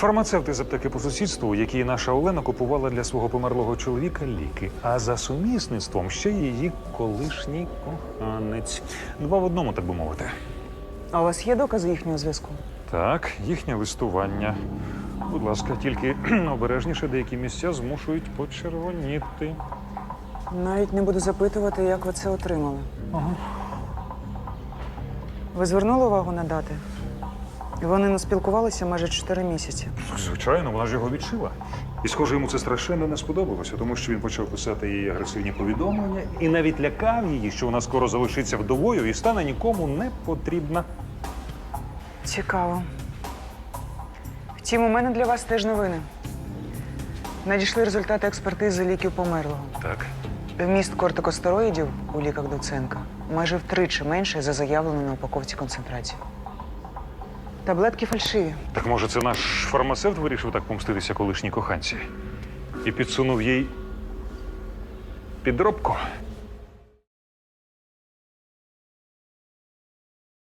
Фармацевти з аптеки по сусідству, які наша Олена купувала для свого померлого чоловіка ліки, а за сумісництвом ще її колишній коханець. Два в одному, так би мовити. А у вас є докази їхнього зв'язку? Так, їхнє листування. Будь ласка, тільки обережніше деякі місця змушують почервоніти. Навіть не буду запитувати, як ви це отримали. Ви звернули увагу на дати? Вони не спілкувалися майже 4 місяці. Звичайно, вона ж його відшила. І, схоже, йому це страшенно не сподобалося, тому що він почав писати їй агресивні повідомлення і навіть лякав її, що вона скоро залишиться вдовою і стане нікому не потрібна. Цікаво. Втім, у мене для вас теж новини. Надійшли результати експертизи ліків померлого. Так. Вміст кортикостероїдів у ліках Доценка майже втричі менше за заявлену на упаковці концентрацію. Таблетки фальшиві. Так може, це наш фармацевт вирішив так помститися колишній коханці і підсунув їй підробку?